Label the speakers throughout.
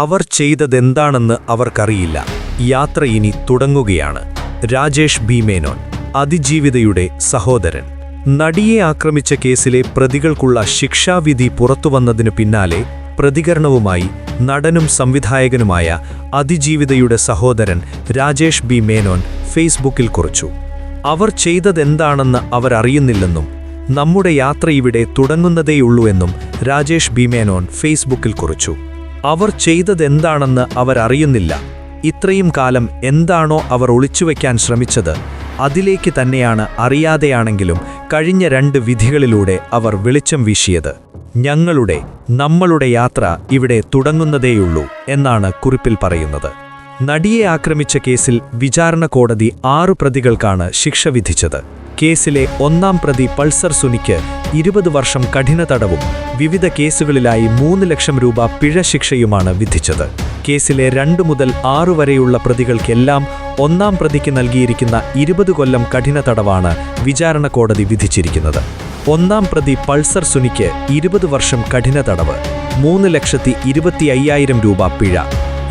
Speaker 1: അവർ ചെയ്തതെന്താണെന്ന് അവർക്കറിയില്ല. യാത്ര ഇനി തുടങ്ങുകയാണ്. രാജേഷ് ഭീമേനോൻ അതിജീവിതയുടെ സഹോദരൻ. നടിയെ ആക്രമിച്ച കേസിലെ പ്രതികൾക്കുള്ള ശിക്ഷാവിധി പുറത്തുവന്നതിനു പിന്നാലെ പ്രതികരണവുമായി നടനും സംവിധായകനുമായ അതിജീവിതയുടെ സഹോദരൻ രാജേഷ് ബി മേനോൻ ഫേസ്ബുക്കിൽ കുറിച്ചു. അവർ ചെയ്തതെന്താണെന്ന് അവരറിയുന്നില്ലെന്നും നമ്മുടെ യാത്ര ഇവിടെ തുടങ്ങുന്നതേയുള്ളൂവെന്നും രാജേഷ് ബി മേനോൻ ഫേസ്ബുക്കിൽ കുറിച്ചു. അവർ ചെയ്തതെന്താണെന്ന് അവരറിയുന്നില്ല ഇത്രയും കാലം എന്താണോ അവർ ഒളിച്ചുവെക്കാൻ ശ്രമിച്ചത് അതിലേക്ക് തന്നെയാണ് അറിയാതെയാണെങ്കിലും കഴിഞ്ഞ രണ്ട് വിധികളിലൂടെ അവർ വെളിച്ചം വീശിയത്. ഞങ്ങളുടെ നമ്മളുടെ യാത്ര ഇവിടെ തുടങ്ങുന്നതേയുള്ളൂ എന്നാണ് കുറിപ്പിൽ പറയുന്നത്. നടിയെ ആക്രമിച്ച കേസിൽ വിചാരണ കോടതി ആറു പ്രതികൾക്കാണ് ശിക്ഷ വിധിച്ചത്. കേസിലെ ഒന്നാം പ്രതി പൾസർ സുനിക്ക് ഇരുപത് വർഷം കഠിന തടവും വിവിധ കേസുകളിലായി മൂന്ന് ലക്ഷം രൂപ പിഴ ശിക്ഷയുമാണ് വിധിച്ചത്. കേസിലെ രണ്ടു മുതൽ ആറു വരെയുള്ള പ്രതികൾക്കെല്ലാം ഒന്നാം പ്രതിക്ക് നൽകിയിരിക്കുന്ന ഇരുപത് കൊല്ലം കഠിന തടവാണ് വിചാരണ കോടതി വിധിച്ചിരിക്കുന്നത്. ഒന്നാം പ്രതി പൾസർ സുനിക്ക് ഇരുപത് വർഷം കഠിന തടവ് മൂന്ന് ലക്ഷത്തി ഇരുപത്തി അയ്യായിരം രൂപ പിഴ.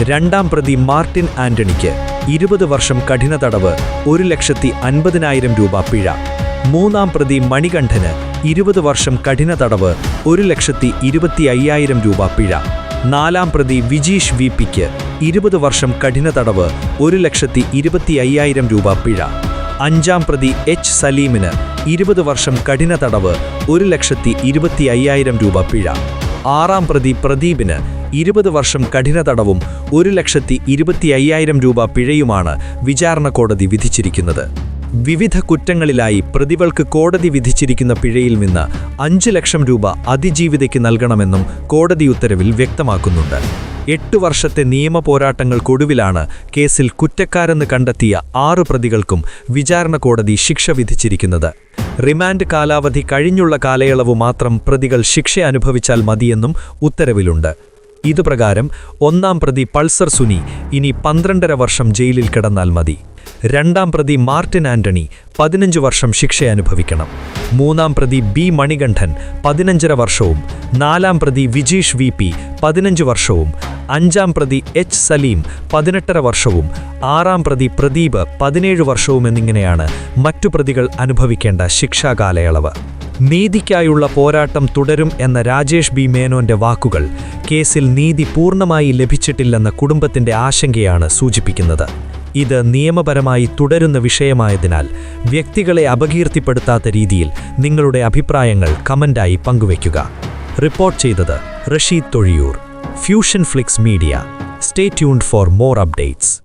Speaker 1: രണ്ടാം പ്രതി മാർട്ടിൻ ആന്റണിക്ക് ഇരുപത് വർഷം കഠിന തടവ് ഒരു ലക്ഷത്തി അൻപതിനായിരം രൂപ പിഴ. മൂന്നാം പ്രതി മണികണ്ഠന് ഇരുപത് വർഷം കഠിന തടവ് ഒരു ലക്ഷത്തി ഇരുപത്തി അയ്യായിരം രൂപ പിഴ. നാലാം പ്രതി വിജീഷ് വി പിക്ക് ഇരുപത് വർഷം കഠിന തടവ് ഒരു ലക്ഷത്തി ഇരുപത്തി അയ്യായിരം രൂപ പിഴ. അഞ്ചാം പ്രതി എച്ച് സലീമിന് ഇരുപത് വർഷം കഠിന തടവ് ഒരു ലക്ഷത്തി ഇരുപത്തി അയ്യായിരം രൂപ പിഴ. ആറാം പ്രതി പ്രദീപിന് ഇരുപത് വർഷം കഠിന തടവും ഒരു ലക്ഷത്തി ഇരുപത്തി അയ്യായിരം രൂപ പിഴയുമാണ് വിചാരണ കോടതി വിധിച്ചിരിക്കുന്നത്. വിവിധ കുറ്റങ്ങളിലായി പ്രതികൾക്ക് കോടതി വിധിച്ചിരിക്കുന്ന പിഴയിൽ നിന്ന് അഞ്ച് ലക്ഷം രൂപ അതിജീവിതയ്ക്ക് നൽകണമെന്നും കോടതി ഉത്തരവിൽ വ്യക്തമാക്കുന്നുണ്ട്. എട്ടു വർഷത്തെ നിയമ പോരാട്ടങ്ങൾക്കൊടുവിലാണ് കേസിൽ കുറ്റക്കാരെന്ന് കണ്ടെത്തിയ ആറു പ്രതികൾക്കും വിചാരണ കോടതി ശിക്ഷ വിധിച്ചിരിക്കുന്നത്. റിമാൻഡ് കാലാവധി കഴിഞ്ഞുള്ള കാലയളവ് മാത്രം പ്രതികൾ ശിക്ഷ അനുഭവിച്ചാൽ മതിയെന്നും ഉത്തരവിലുണ്ട്. ഇതുപ്രകാരം ഒന്നാം പ്രതി പൾസർ സുനി ഇനി പന്ത്രണ്ടര വർഷം ജയിലിൽ കിടന്നാൽ മതി. രണ്ടാം പ്രതി മാർട്ടിൻ ആന്റണി പതിനഞ്ച് വർഷം ശിക്ഷ അനുഭവിക്കണം. മൂന്നാം പ്രതി ബി മണികണ്ഠൻ പതിനഞ്ചര വർഷവും നാലാം പ്രതി വിജീഷ് വി പി പതിനഞ്ച് വർഷവും അഞ്ചാം പ്രതി എച്ച് സലീം പതിനെട്ടര വർഷവും ആറാം പ്രതി പ്രദീപ് പതിനേഴ് വർഷവും എന്നിങ്ങനെയാണ് മറ്റു പ്രതികൾ അനുഭവിക്കേണ്ട ശിക്ഷാകാലയളവ് നീതിക്കായുള്ള പോരാട്ടം തുടരും എന്ന രാജേഷ് ബി മേനോന്റെ വാക്കുകൾ കേസിൽ നീതി പൂർണമായി ലഭിച്ചിട്ടില്ലെന്ന കുടുംബത്തിന്റെ ആശങ്കയാണ് സൂചിപ്പിക്കുന്നത്. ഇത് നിയമപരമായി തുടരുന്ന വിഷയമായതിനാൽ വ്യക്തികളെ അപകീർത്തിപ്പെടുത്താത്ത രീതിയിൽ നിങ്ങളുടെ അഭിപ്രായങ്ങൾ കമന്റായി പങ്കുവയ്ക്കുക. റിപ്പോർട്ട് ചെയ്തത് Rasheed Thozhiyur Fusion Flix media. Stay tuned for more updates.